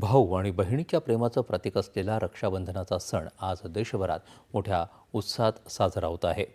भाऊ आणि बहिणीच्या प्रेमाचं प्रतीक असलेला रक्षाबंधनाचा सण आज देशभरात मोठ्या उत्साहात साजरा होत आहे.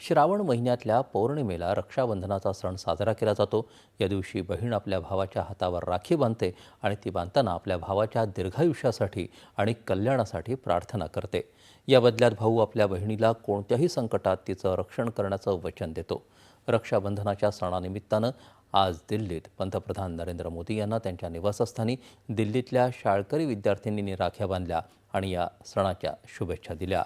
श्रावण महिन्यातल्या पौर्णिमेला रक्षाबंधनाचा सण साजरा केला जातो. या दिवशी बहीण आपल्या भावाच्या हातावर राखी बांधते आणि ती बांधताना आपल्या भावाच्या दीर्घायुष्यासाठी आणि कल्याणासाठी प्रार्थना करते. या बदल्यात भाऊ आपल्या बहिणीला कोणत्याही संकटात तिचं रक्षण करण्याचं वचन देतो. रक्षाबंधनाच्या सणानिमित्तानं आज दिल्लीत पंतप्रधान नरेंद्र मोदी यांना त्यांच्या निवासस्थानी दिल्लीतल्या शाळकरी विद्यार्थिनींनी राख्या बांधल्या आणि या सणाच्या शुभेच्छा दिल्या.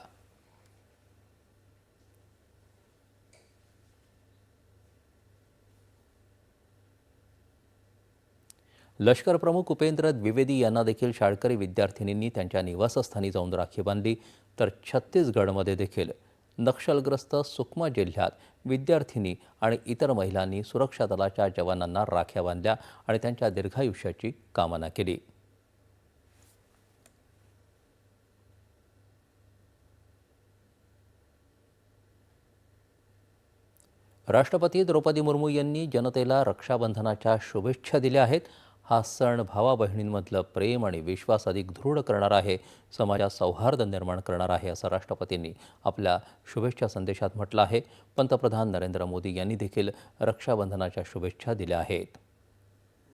लष्कर प्रमुख उपेंद्र द्विवेदी यांना देखील शाळकरी विद्यार्थिनींनी त्यांच्या निवासस्थानी जाऊन राखी बांधली तर छत्तीसगडमध्ये देखील नक्षलग्रस्त सुकमा जिल्ह्यात विद्यार्थिनी आणि इतर महिलांनी सुरक्षा दलाच्या जवानांना राख्या बांधल्या आणि त्यांच्या दीर्घायुष्याची कामना केली. राष्ट्रपती द्रौपदी मुर्मू यांनी जनतेला रक्षाबंधनाच्या शुभेच्छा दिल्या आहेत. हा सण भावा बहिणींमधलं प्रेम आणि विश्वास अधिक दृढ करणार आहे समाजात सौहार्द निर्माण करणार आहे असं राष्ट्रपतींनी आपल्या शुभेच्छा संदेशात म्हटलं आहे. पंतप्रधान नरेंद्र मोदी यांनी देखील रक्षाबंधनाच्या शुभेच्छा दिल्या आहेत.